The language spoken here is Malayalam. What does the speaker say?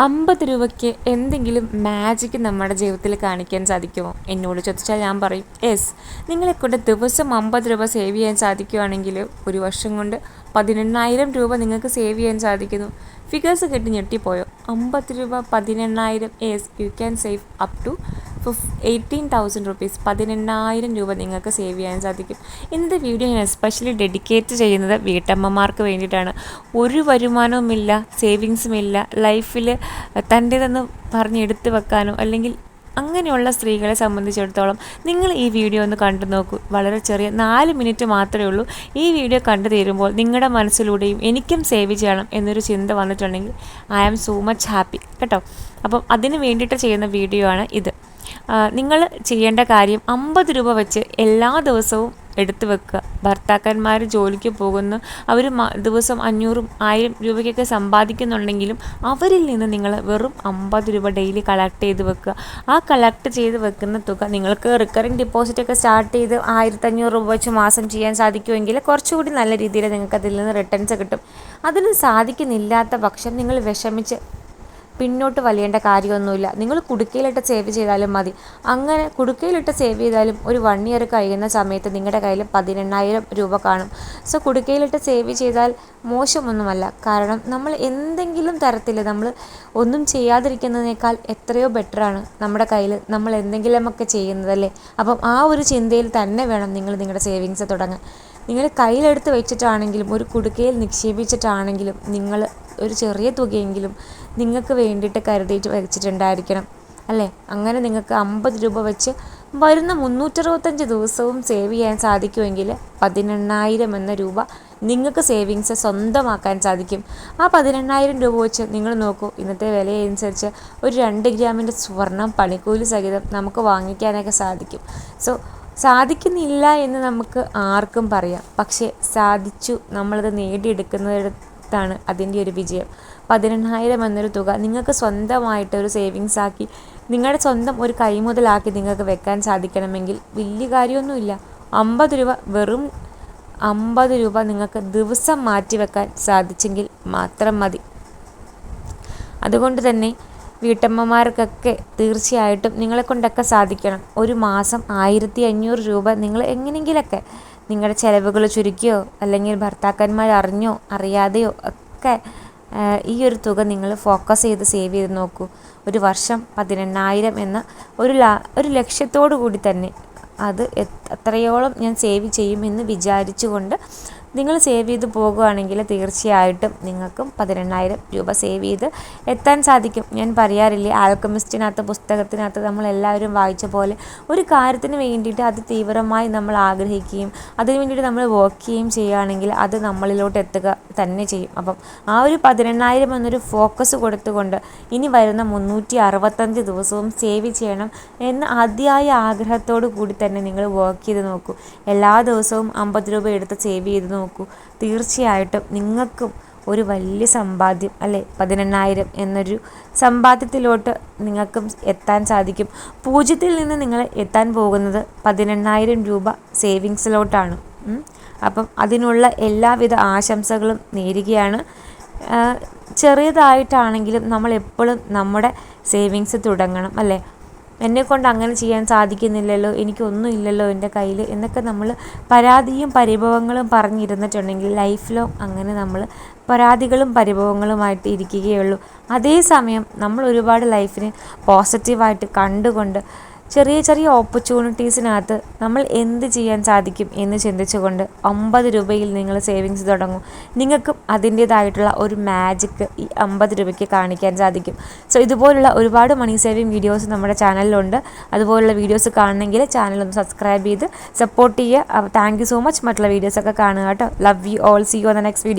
അമ്പത് രൂപയ്ക്ക് എന്തെങ്കിലും മാജിക് നമ്മുടെ ജീവിതത്തിൽ കാണിക്കാൻ സാധിക്കുമോ? എന്നോട് ചോദിച്ചാൽ ഞാൻ പറയും യെസ് നിങ്ങളെക്കൊണ്ട് ദിവസം അമ്പത് രൂപ സേവ് ചെയ്യാൻ സാധിക്കുകയാണെങ്കിൽ ഒരു വർഷം കൊണ്ട് പതിനെണ്ണായിരം രൂപ നിങ്ങൾക്ക് സേവ് ചെയ്യാൻ സാധിക്കുന്നു. ഫിഗേഴ്സ് കെട്ടി ഞെട്ടിപ്പോയോ? അമ്പത് രൂപ പതിനെണ്ണായിരം yes you can save up to eighteen thousand rupees പതിനെണ്ണായിരം രൂപ നിങ്ങൾക്ക് സേവ് ചെയ്യാൻ സാധിക്കും. ഇന്നത്തെ വീഡിയോ ഞാൻ എസ്പെഷ്യലി ഡെഡിക്കേറ്റ് ചെയ്യുന്നത് വീട്ടമ്മമാർക്ക് വേണ്ടിയിട്ടാണ്. ഒരു വരുമാനവുമില്ല സേവിങ്സുമില്ല ലൈഫിൽ തന്റേതെന്ന് പറഞ്ഞെടുത്ത് വെക്കാനോ അല്ലെങ്കിൽ അങ്ങനെയുള്ള സ്ത്രീകളെ സംബന്ധിച്ചിടത്തോളം നിങ്ങൾ ഈ വീഡിയോ ഒന്ന് കണ്ടു നോക്കൂ. വളരെ ചെറിയ നാല് മിനിറ്റ് മാത്രമേ ഉള്ളൂ. ഈ വീഡിയോ കണ്ടു തീരുമ്പോൾ നിങ്ങളുടെ മനസ്സിലൂടെയും എനിക്കും സേവ് ചെയ്യണം എന്നൊരു ചിന്ത വന്നിട്ടുണ്ടെങ്കിൽ I am so much happy കേട്ടോ? അപ്പം അതിന് വേണ്ടിയിട്ട് ചെയ്യുന്ന വീഡിയോ ആണ് ഇത്. നിങ്ങൾ ചെയ്യേണ്ട കാര്യം അമ്പത് രൂപ വെച്ച് എല്ലാ ദിവസവും എടുത്തു വെക്കുക. ഭർത്താക്കന്മാർ ജോലിക്ക് പോകുന്നു. അവർ ദിവസം അഞ്ഞൂറും ആയിരം രൂപയ്ക്കൊക്കെ സമ്പാദിക്കുന്നുണ്ടെങ്കിലും അവരിൽ നിന്ന് നിങ്ങൾ വെറും അമ്പത് രൂപ ഡെയിലി കളക്ട് ചെയ്ത് വെക്കുക. ആ കളക്ട് ചെയ്ത് വെക്കുന്ന തുക നിങ്ങൾക്ക് റിക്കറിങ് ഡിപ്പോസിറ്റ് ഒക്കെ സ്റ്റാർട്ട് ചെയ്ത് ആയിരത്തഞ്ഞൂറ് രൂപ വെച്ച് മാസം ചെയ്യാൻ സാധിക്കുമെങ്കിൽ കുറച്ചുകൂടി നല്ല രീതിയിൽ നിങ്ങൾക്ക് അതിൽ നിന്ന് റിട്ടേൺസ് കിട്ടും. അതിന് സാധിക്കുന്നില്ലാത്ത പക്ഷം നിങ്ങൾ വിഷമിച്ച് പിന്നോട്ട് വലിയേണ്ട കാര്യമൊന്നുമില്ല. നിങ്ങൾ കുടുക്കയിലിട്ട് സേവ് ചെയ്താലും മതി. അങ്ങനെ കുടുക്കയിലിട്ട് സേവ് ചെയ്താലും ഒരു വൺ ഇയർ കഴിയുന്ന സമയത്ത് നിങ്ങളുടെ കയ്യിൽ പതിനെണ്ണായിരം രൂപ കാണും. സോ കുടുക്കയിലിട്ട് സേവ് ചെയ്താൽ മോശമൊന്നുമല്ല. കാരണം നമ്മൾ എന്തെങ്കിലും തരത്തിൽ നമ്മൾ ഒന്നും ചെയ്യാതിരിക്കുന്നതിനേക്കാൾ എത്രയോ ബെറ്ററാണ് നമ്മുടെ കയ്യിൽ നമ്മൾ എന്തെങ്കിലുമൊക്കെ ചെയ്യുന്നതല്ലേ അപ്പം ആ ഒരു ചിന്തയിൽ തന്നെ വേണം നിങ്ങൾ നിങ്ങളുടെ സേവിങ്സ് തുടങ്ങാൻ. നിങ്ങൾ കയ്യിലെടുത്ത് വെച്ചിട്ടാണെങ്കിലും ഒരു കുടുക്കയിൽ നിക്ഷേപിച്ചിട്ടാണെങ്കിലും നിങ്ങൾ ഒരു ചെറിയ തുകയെങ്കിലും നിങ്ങൾക്ക് വേണ്ടിയിട്ട് കരുതിയിട്ട് വെച്ചിട്ടുണ്ടായിരിക്കണം അല്ലേ? അങ്ങനെ നിങ്ങൾക്ക് അമ്പത് രൂപ വെച്ച് വരുന്ന മുന്നൂറ്ററുപത്തഞ്ച് ദിവസവും സേവ് ചെയ്യാൻ സാധിക്കുമെങ്കിൽ പതിനെണ്ണായിരം എന്ന രൂപ നിങ്ങൾക്ക് സേവിങ്സ് സ്വന്തമാക്കാൻ സാധിക്കും. ആ പതിനെണ്ണായിരം രൂപ വെച്ച് നിങ്ങൾ നോക്കൂ ഇന്നത്തെ വിലയനുസരിച്ച് ഒരു രണ്ട് ഗ്രാമിന്റെ സ്വർണം പണിക്കൂലി സഹിതം നമുക്ക് വാങ്ങിക്കാനൊക്കെ സാധിക്കും. സോ സാധിക്കുന്നില്ല എന്ന് നമുക്ക് ആർക്കും പറയാം. പക്ഷേ സാധിച്ചു നമ്മളത് നേടിയെടുക്കുന്നിടത്താണ് അതിന്റെ ഒരു വിജയം. പതിനെണ്ണായിരം എന്നൊരു തുക നിങ്ങൾക്ക് സ്വന്തമായിട്ട് ഒരു സേവിങ്സ് ആക്കി നിങ്ങളുടെ സ്വന്തം ഒരു കൈമുതലാക്കി നിങ്ങൾക്ക് വെക്കാൻ സാധിക്കണമെങ്കിൽ വലിയ കാര്യമൊന്നുമില്ല. അമ്പത് രൂപ വെറും അമ്പത് രൂപ നിങ്ങൾക്ക് ദിവസം മാറ്റി വെക്കാൻ സാധിച്ചെങ്കിൽ മാത്രം മതി. അതുകൊണ്ട് തന്നെ വീട്ടമ്മമാർക്കൊക്കെ തീർച്ചയായിട്ടും നിങ്ങളെ കൊണ്ടൊക്കെ സാധിക്കണം. ഒരു മാസം ആയിരത്തി അഞ്ഞൂറ് രൂപ നിങ്ങൾ എങ്ങനെയെങ്കിലൊക്കെ നിങ്ങളുടെ ചിലവുകൾ ചുരുക്കിയോ അല്ലെങ്കിൽ ഭർത്താക്കന്മാർ അറിഞ്ഞോ അറിയാതെയോ ഒക്കെ ഈ ഒരു തുക നിങ്ങൾ ഫോക്കസ് ചെയ്ത് സേവ് ചെയ്ത് നോക്കൂ. ഒരു വർഷം പതിനെണ്ണായിരം എന്ന ഒരു ലാ ഒരു ലക്ഷ്യത്തോടു കൂടി തന്നെ അത് എത്രയോളം ഞാൻ സേവ് ചെയ്യുമെന്ന് വിചാരിച്ചുകൊണ്ട് നിങ്ങൾ സേവ് ചെയ്ത് പോകുകയാണെങ്കിൽ തീർച്ചയായിട്ടും നിങ്ങൾക്കും പതിനെണ്ണായിരം രൂപ സേവ് ചെയ്ത് എത്താൻ സാധിക്കും. ഞാൻ പറയാറില്ലേ ആൽക്കമിസ്റ്റിനകത്ത് പുസ്തകത്തിനകത്ത് നമ്മൾ എല്ലാവരും വായിച്ച പോലെ ഒരു കാര്യത്തിന് വേണ്ടിയിട്ട് അത് തീവ്രമായി നമ്മൾ ആഗ്രഹിക്കുകയും അതിന് വേണ്ടിയിട്ട് നമ്മൾ വർക്ക് ചെയ്യുകയും ചെയ്യുകയാണെങ്കിൽ അത് നമ്മളിലോട്ട് എത്തുക തന്നെ ചെയ്യും. അപ്പം ആ ഒരു പതിനെണ്ണായിരം എന്നൊരു ഫോക്കസ് കൊടുത്തുകൊണ്ട് ഇനി വരുന്ന മുന്നൂറ്റി അറുപത്തഞ്ച് ദിവസവും സേവ് ചെയ്യണം എന്ന അതിയായ ആഗ്രഹത്തോടു കൂടി തന്നെ നിങ്ങൾ വർക്ക് ചെയ്ത് നോക്കൂ. എല്ലാ ദിവസവും അമ്പത് രൂപ എടുത്ത് സേവ് ചെയ്ത് നോക്കൂ. തീർച്ചയായിട്ടും നിങ്ങൾക്കും ഒരു വലിയ സമ്പാദ്യം അല്ലെ പതിനെണ്ണായിരം എന്നൊരു സമ്പാദ്യത്തിലോട്ട് നിങ്ങൾക്കും എത്താൻ സാധിക്കും. പൂജ്യത്തിൽ നിന്ന് നിങ്ങൾ എത്താൻ പോകുന്നത് പതിനെണ്ണായിരം രൂപ സേവിങ്സിലോട്ടാണ്. അപ്പം അതിനുള്ള എല്ലാവിധ ആശംസകളും നേരുകയാണ്. ചെറിയതായിട്ടാണെങ്കിലും നമ്മൾ എപ്പോഴും നമ്മുടെ സേവിങ്സ് തുടങ്ങണം അല്ലേ? എന്നെക്കൊണ്ട് അങ്ങനെ ചെയ്യാൻ സാധിക്കുന്നില്ലല്ലോ എനിക്കൊന്നും ഇല്ലല്ലോ എന്റെ കയ്യിൽ എന്നൊക്കെ നമ്മൾ പരാതിയും പരിഭവങ്ങളും പറഞ്ഞിരുന്നിട്ടുണ്ടെങ്കിൽ ലൈഫ് ലോങ് അങ്ങനെ നമ്മൾ പരാതികളും പരിഭവങ്ങളുമായിട്ട് ഇരിക്കുകയുള്ളൂ. അതേസമയം നമ്മൾ ഒരുപാട് ലൈഫിനെ പോസിറ്റീവായിട്ട് കണ്ടുകൊണ്ട് ചെറിയ ചെറിയ ഓപ്പർച്യൂണിറ്റീസിനകത്ത് നമ്മൾ എന്ത് ചെയ്യാൻ സാധിക്കും എന്ന് ചിന്തിച്ചുകൊണ്ട് അമ്പത് രൂപയിൽ നിങ്ങൾ സേവിങ്സ് തുടങ്ങും. നിങ്ങൾക്കും അതിന്റേതായിട്ടുള്ള ഒരു മാജിക്ക് ഈ അമ്പത് രൂപയ്ക്ക് കാണിക്കാൻ സാധിക്കും. സോ ഇതുപോലുള്ള ഒരുപാട് മണി സേവിങ് വീഡിയോസ് നമ്മുടെ ചാനലിലുണ്ട് അതുപോലുള്ള വീഡിയോസ് കാണണമെങ്കിൽ ചാനൽ ഒന്ന് സബ്സ്ക്രൈബ് ചെയ്ത് സപ്പോർട്ട് ചെയ്യുക. താങ്ക് സോ മച്ച് മറ്റുള്ള വീഡിയോസൊക്കെ കാണുക കേട്ടോ. Love you all see you the next video